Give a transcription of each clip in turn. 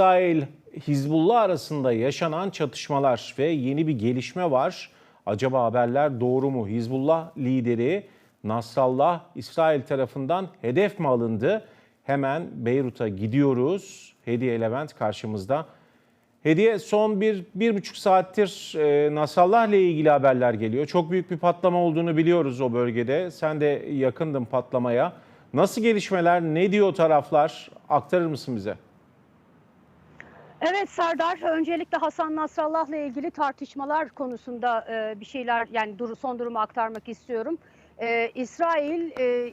İsrail Hizbullah arasında yaşanan çatışmalar ve yeni bir gelişme var. Acaba haberler doğru mu? Hizbullah lideri Nasrallah İsrail tarafından hedef mi alındı? Hemen Beyrut'a gidiyoruz. Hediye Levent karşımızda. Hediye son bir, bir buçuk saattir e, Nasrallah ile ilgili haberler geliyor. Çok büyük bir patlama olduğunu biliyoruz o bölgede. Sen de yakındın patlamaya. Nasıl gelişmeler, ne diyor taraflar? Aktarır mısın bize? Evet Serdar, öncelikle Hasan Nasrallah'la ilgili tartışmalar konusunda e, bir şeyler yani dur, son durumu aktarmak istiyorum. E, İsrail e,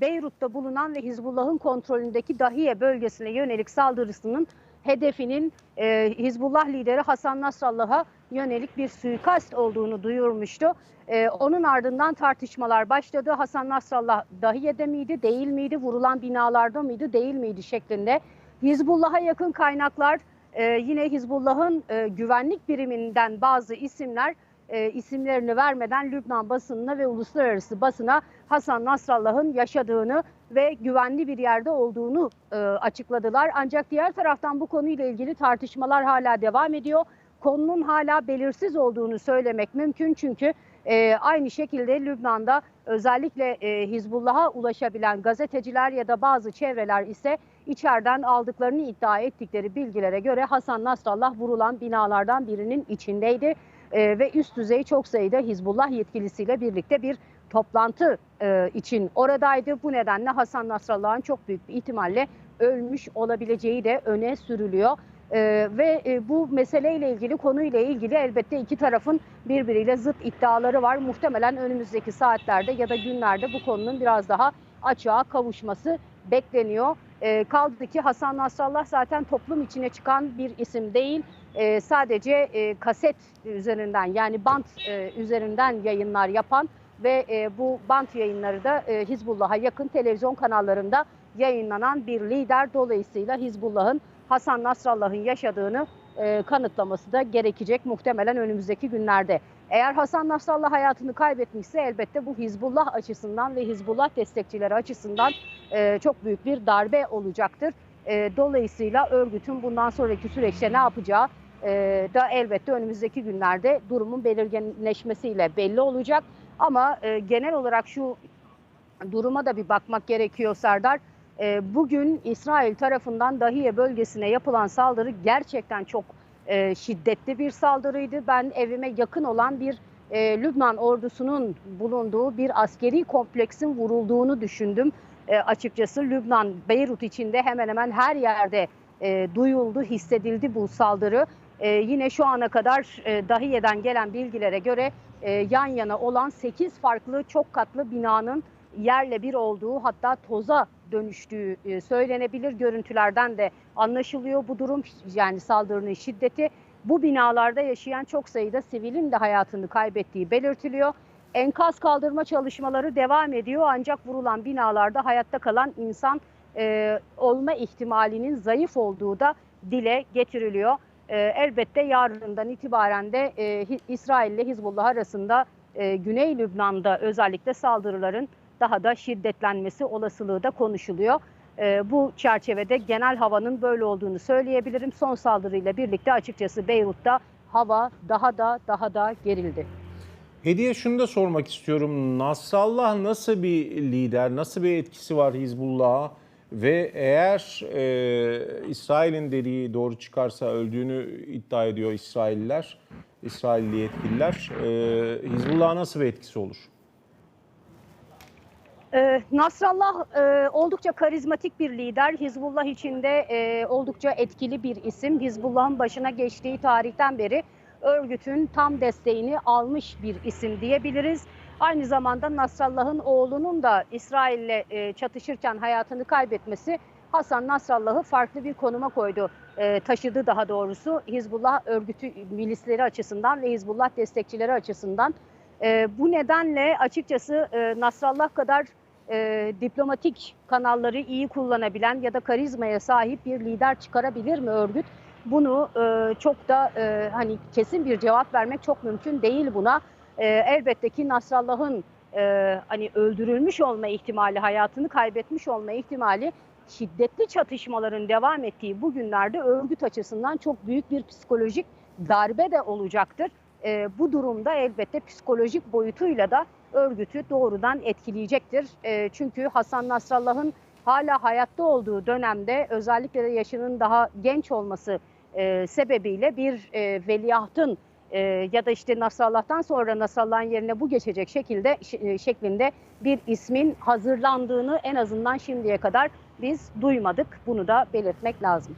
Beyrut'ta bulunan ve Hizbullah'ın kontrolündeki Dahiye bölgesine yönelik saldırısının hedefinin e, Hizbullah lideri Hasan Nasrallah'a yönelik bir suikast olduğunu duyurmuştu. E, onun ardından tartışmalar başladı. Hasan Nasrallah Dahiye'de miydi, değil miydi, vurulan binalarda mıydı, değil miydi şeklinde. Hizbullah'a yakın kaynaklar e, yine Hizbullah'ın e, güvenlik biriminden bazı isimler e, isimlerini vermeden Lübnan basınına ve uluslararası basına Hasan Nasrallah'ın yaşadığını ve güvenli bir yerde olduğunu e, açıkladılar. Ancak diğer taraftan bu konuyla ilgili tartışmalar hala devam ediyor. Konunun hala belirsiz olduğunu söylemek mümkün çünkü e, aynı şekilde Lübnan'da özellikle e, Hizbullah'a ulaşabilen gazeteciler ya da bazı çevreler ise içeriden aldıklarını iddia ettikleri bilgilere göre Hasan Nasrallah vurulan binalardan birinin içindeydi. E, ve üst düzey çok sayıda Hizbullah yetkilisiyle birlikte bir toplantı e, için oradaydı. Bu nedenle Hasan Nasrallah'ın çok büyük bir ihtimalle ölmüş olabileceği de öne sürülüyor. Ee, ve e, bu meseleyle ilgili konuyla ilgili elbette iki tarafın birbiriyle zıt iddiaları var. Muhtemelen önümüzdeki saatlerde ya da günlerde bu konunun biraz daha açığa kavuşması bekleniyor. Ee, kaldı ki Hasan Nasrallah zaten toplum içine çıkan bir isim değil. Ee, sadece e, kaset üzerinden yani bant e, üzerinden yayınlar yapan ve e, bu bant yayınları da e, Hizbullah'a yakın televizyon kanallarında yayınlanan bir lider. Dolayısıyla Hizbullah'ın Hasan Nasrallah'ın yaşadığını e, kanıtlaması da gerekecek muhtemelen önümüzdeki günlerde. Eğer Hasan Nasrallah hayatını kaybetmişse elbette bu Hizbullah açısından ve Hizbullah destekçileri açısından e, çok büyük bir darbe olacaktır. E, dolayısıyla örgütün bundan sonraki süreçte ne yapacağı e, da elbette önümüzdeki günlerde durumun belirginleşmesiyle belli olacak. Ama e, genel olarak şu duruma da bir bakmak gerekiyor Serdar. E, bugün İsrail tarafından Dahiye bölgesine yapılan saldırı gerçekten çok e, şiddetli bir saldırıydı. Ben evime yakın olan bir e, Lübnan ordusunun bulunduğu bir askeri kompleksin vurulduğunu düşündüm. E, açıkçası Lübnan, Beyrut içinde hemen hemen her yerde e, duyuldu, hissedildi bu saldırı. E, yine şu ana kadar e, Dahiye'den gelen bilgilere göre e, yan yana olan 8 farklı çok katlı binanın yerle bir olduğu hatta toza dönüştüğü e, söylenebilir. Görüntülerden de anlaşılıyor bu durum yani saldırının şiddeti. Bu binalarda yaşayan çok sayıda sivilin de hayatını kaybettiği belirtiliyor. Enkaz kaldırma çalışmaları devam ediyor ancak vurulan binalarda hayatta kalan insan e, olma ihtimalinin zayıf olduğu da dile getiriliyor. E, elbette yarından itibaren de e, İsrail ile Hizbullah arasında e, Güney Lübnan'da özellikle saldırıların daha da şiddetlenmesi olasılığı da konuşuluyor. E, bu çerçevede genel havanın böyle olduğunu söyleyebilirim. Son saldırıyla birlikte açıkçası Beyrut'ta hava daha da daha da gerildi. Hediye şunu da sormak istiyorum. Nasrallah nasıl bir lider, nasıl bir etkisi var Hizbullah'a? Ve eğer e, İsrail'in dediği doğru çıkarsa öldüğünü iddia ediyor İsrailliler, İsrailli yetkililer. E, Hizbullah'a nasıl bir etkisi olur? Ee, Nasrallah e, oldukça karizmatik bir lider. Hizbullah içinde e, oldukça etkili bir isim. Hizbullah'ın başına geçtiği tarihten beri örgütün tam desteğini almış bir isim diyebiliriz. Aynı zamanda Nasrallah'ın oğlunun da İsrail'le e, çatışırken hayatını kaybetmesi Hasan Nasrallah'ı farklı bir konuma koydu. Taşıdı daha doğrusu Hizbullah örgütü milisleri açısından ve Hizbullah destekçileri açısından. Bu nedenle açıkçası Nasrallah kadar e, diplomatik kanalları iyi kullanabilen ya da karizmaya sahip bir lider çıkarabilir mi örgüt? Bunu e, çok da e, hani kesin bir cevap vermek çok mümkün değil buna. E, elbette ki Nasrallah'ın e, hani öldürülmüş olma ihtimali, hayatını kaybetmiş olma ihtimali şiddetli çatışmaların devam ettiği bu günlerde örgüt açısından çok büyük bir psikolojik darbe de olacaktır. E, bu durumda elbette psikolojik boyutuyla da örgütü doğrudan etkileyecektir. E, çünkü Hasan Nasrallah'ın hala hayatta olduğu dönemde özellikle de yaşının daha genç olması e, sebebiyle bir e, veliahtın e, ya da işte Nasrallah'tan sonra Nasrallah'ın yerine bu geçecek şekilde e, şeklinde bir ismin hazırlandığını en azından şimdiye kadar biz duymadık. Bunu da belirtmek lazım.